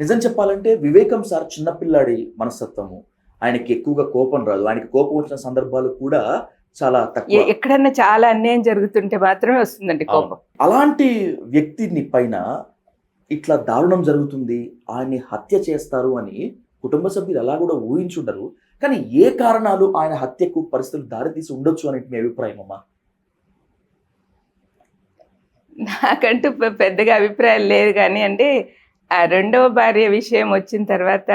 నిజం చెప్పాలంటే వివేకం సార్ చిన్నపిల్లాడి మనస్తత్వము. ఆయనకి ఎక్కువగా కోపం రాదు. ఆయనకి కోపం వచ్చిన సందర్భాలు కూడా చాలా తక్కువ. ఎక్కడన్నా చాలా అన్యాయం జరుగుతుంటే మాత్రమే వస్తుందండి కోపం. అలాంటి వ్యక్తిని పైన ఇట్లా దారుణం జరుగుతుంది ఆయన్ని హత్య చేస్తారు అని కుటుంబ సభ్యులు ఎలా కూడా ఊహించుండరు. కానీ ఏ కారణాలు ఆయన హత్యకు పరిస్థితులు దారితీసి ఉండొచ్చు అనేది మీ అభిప్రాయం అమ్మా? నాకంటూ పెద్దగా అభిప్రాయం లేదు కానీ అంటే ఆ రెండవ భార్య విషయం వచ్చిన తర్వాత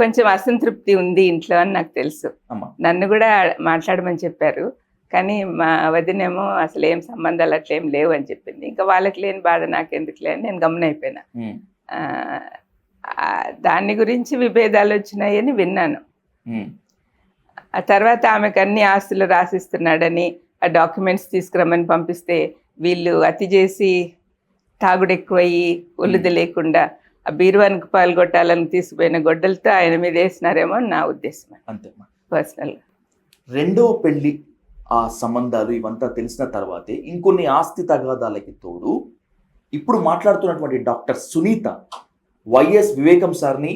కొంచెం అసంతృప్తి ఉంది ఇంట్లో అని నాకు తెలుసు. నన్ను కూడా మాట్లాడమని చెప్పారు. కానీ మా వదినేమో అసలు ఏం సంబంధాలు అట్లేం లేవు అని చెప్పింది. ఇంకా వాళ్ళకి లేని బాధ నాకు ఎందుకులే అని నేను గమనైపోయినా. దాని గురించి విభేదాలు వచ్చినాయని విన్నాను. ఆ తర్వాత ఆమెకు అన్ని ఆస్తులు రాసిస్తున్నాడని ఆ డాక్యుమెంట్స్ తీసుకురమ్మని పంపిస్తే వీళ్ళు అతి చేసి తాగుడు ఎక్కువయ్యి ఒళ్ళుది లేకుండా ఆ బీరువానికి పాల్గొట్టాలని తీసుకుపోయిన గొడ్డలతో ఆయన మీద వేసినారేమో నా ఉద్దేశం అంతే అమ్మా పర్సనల్గా. రెండవ పెళ్ళి ఆ సంబంధాలు ఇవంతా తెలిసిన తర్వాతే ఇంకొన్ని ఆస్తి తగాదాలకి తోడు ఇప్పుడు మాట్లాడుతున్నటువంటి డాక్టర్ సునీత వైఎస్ వివేకం సార్ని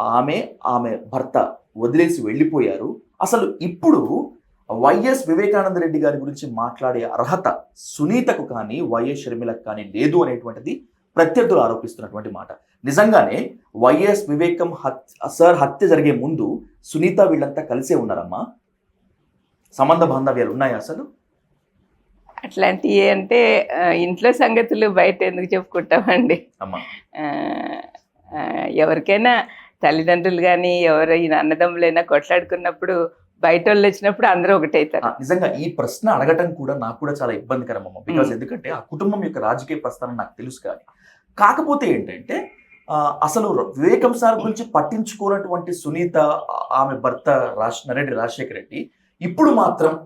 ఆమె ఆమె భర్త వదిలేసి వెళ్ళిపోయారు. అసలు ఇప్పుడు వైఎస్ వివేకానంద రెడ్డి గారి గురించి మాట్లాడే అర్హత సునీతకు కానీ వైఎస్ షర్మిలకు కానీ లేదు అనేటువంటిది ప్రత్యర్థులు ఆరోపిస్తున్నటువంటి మాట. నిజంగానే వైఎస్ వివేకం హత్య సార్ హత్య జరిగే ముందు సునీత వీళ్ళంతా కలిసే ఉన్నారమ్మా? సంబంధ బాంధవ్యాలు ఉన్నాయా అసలు? అట్లాంటివి అంటే ఇంట్లో సంగతులు బయట ఎందుకు చెప్పుకుంటామండి? ఎవరికైనా తల్లిదండ్రులు కానీ ఎవరైనా అన్నదమ్ములైనా కొట్లాడుకున్నప్పుడు బయట వాళ్ళు వచ్చినప్పుడు అందరూ ఆ, ఒకటవుతారు నిజంగా ఈ ప్రశ్న అడగటం కూడా నాకు కూడా చాలా ఇబ్బందికరం అమ్మ బికాస్. ఎందుకంటే ఆ కుటుంబం యొక్క రాజకీయ ప్రస్థానం నాకు తెలుసు కానీ. కాకపోతే ఏంటంటే అసలు వివేకం సార్ గురించి పట్టించుకోనటువంటి సునీత ఆమె భర్త రాజ్ నరెడ్డి రాజశేఖర రెడ్డి ఇప్పుడు మాత్రం మా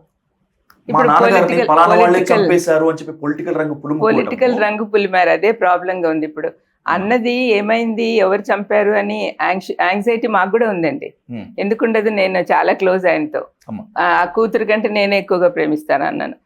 ఇప్పుడు నాన్నగారిని political- పలానా వాళ్ళే political- చంపేశారు అని చెప్పి పొలిటికల్ రంగు పొలిటికల్ రంగు పులిమారు. అదే ప్రాబ్లంగా ఉంది ఇప్పుడు. అన్నది ఏమైంది ఎవరు చంపారు అని యాంగ్జైటీ మాకు కూడా ఉందండి. ఎందుకుండదు నేను చాలా క్లోజ్ ఆయనతో. ఆ కూతురు కంటే నేనే ఎక్కువగా ప్రేమిస్తాను అన్నాను